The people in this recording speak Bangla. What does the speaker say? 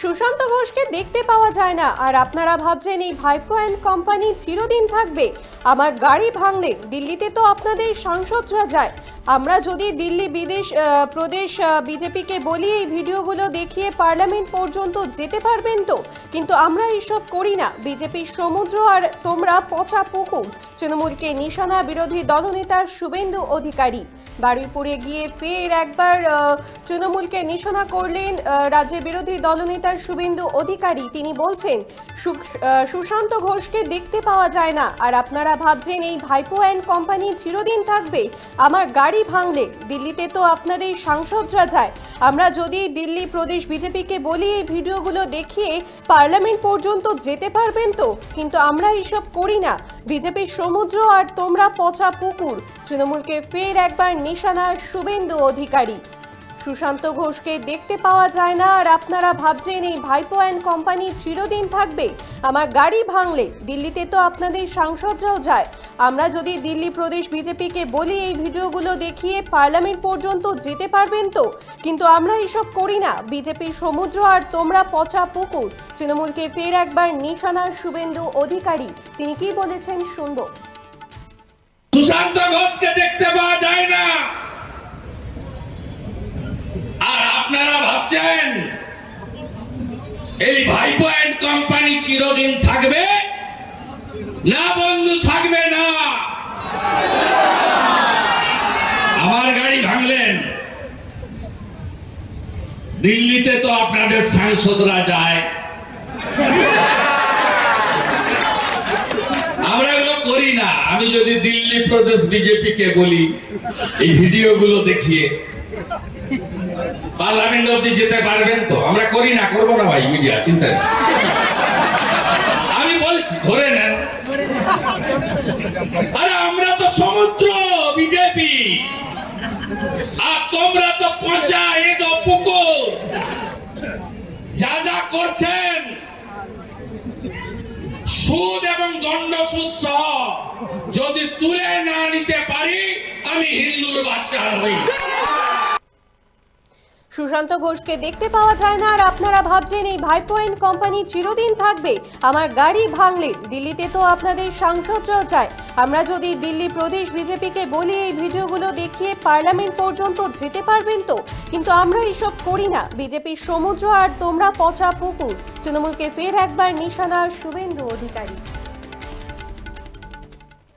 সুশান্ত ঘোষকে দেখতে পাওয়া যায় না। আর আপনারা ভাবছেন এই ভাইকো অ্যান্ড কোম্পানি চিরদিন থাকবে। আমার গাড়ি ভাঙলে দিল্লিতে তো আপনাদের সাংসদরা যায়। আমরা যদি দিল্লি বিদেশ প্রদেশ বিজেপিকে বলি এই ভিডিওগুলো দেখিয়ে পার্লামেন্ট পর্যন্ত যেতে পারবেন তো? কিন্তু আমরা এইসব করি না। বিজেপির সমুদ্র আর তোমরা পচা পুকুর। তৃণমূলকে নিশানা বিরোধী দলনেতা শুভেন্দু অধিকারী। বারুইপুরে গিয়ে ফের একবার তৃণমূলকে নিশানা করলেন আহ, রাজ্যের বিরোধী দলনেতা শুভেন্দু অধিকারী। তিনি বলছেন সুশান্ত ঘোষকে দেখতে পাওয়া যায় না। আর আপনারা ভাবছেন এই ভাইপো অ্যান্ড কোম্পানি চিরদিন থাকবে? আমার গাড়ি ভাঙলে দিল্লিতে তো আপনাদের সাংসদরা যায়। আমরা যদি দিল্লি প্রদেশ বিজেপিকে বলি, এই ভিডিওগুলো দেখিয়ে পার্লামেন্ট পর্যন্ত যেতে পারবেন তো? কিন্তু আমরা এইসব করি না। বিজেপির সমুদ্র আর তোমরা পচা পুকুর। তৃণমূলকে ফের একবার নিশানা শুভেন্দু অধিকারী। সুশান্ত ঘোষকে দেখতে পাওয়া যায় না, আর আপনারা ভাবছেন এই ভাইপো অ্যান্ড কোম্পানি চিরদিন থাকবে। আমার গাড়ি ভাঙলে দিল্লিতে তো আপনাদের সাংসদরাও যায়। আমরা যদি দিল্লি প্রদেশ বিজেপিকে বলি, এই ভিডিওগুলো দেখিয়ে পার্লামেন্ট পর্যন্ত যেতে পারবেন তো? কিন্তু আমরা এসব করি না। বিজেপির সমুদ্র আর তোমরা পচা পুকুর। তৃণমূলকে ফের একবার নিশানা শুভেন্দু অধিকারী, তিনি কি বলেছেন শুনব। সুশান্ত ঘোষকে দেখতে পাওয়া যায় না। আর আপনারা ভাবছেন, এই ভাইপো কোম্পানি চিরদিন থাকবে? না বন্ধু, থাকবে না আমার গাড়ি ভাঙলেন দিল্লিতে তো আপনাদের সাংসদরা যায়। আমরা এগুলো করি না। আমি যদি দিল্লি প্রদেশ বিজেপি কে বলি, এই ভিডিওগুলো দেখিয়ে, পার্লামেন্ট অব্দি যেতে পারবেন তো? আমরা করি না, করব না ভাই, মিডিয়া, চিন্তা। আমি বলছি, ধরে নেন। আরে আমরা তো সমুদ্র বিজেপি। আর তোমরা তো পচা এ তো পুকুর যা যা করছেন সুদ এবং দণ্ড সুদ সহ যদি তুলে না নিতে পারি আমি হিন্দুর বাচ্চা হই। সুশান্ত ঘোষকে দেখতে পাওয়া যায় না, আর আপনারা ভাবছেন এই ভাইপো অ্যান্ড কোম্পানি চিরদিন থাকবে? আমার গাড়ি ভাঙলে দিল্লিতে তো আপনাদের সাংসদরাও যায় আমরা যদি দিল্লি প্রদেশ বিজেপিকে বলি, এই ভিডিওগুলো দেখিয়ে পার্লামেন্ট পর্যন্ত যেতে পারবেন তো? কিন্তু আমরা এসব করি না। বিজেপির সমুদ্র আর তোমরা পচা পুকুর। তৃণমূলকে ফের একবার নিশানা শুভেন্দু অধিকারী।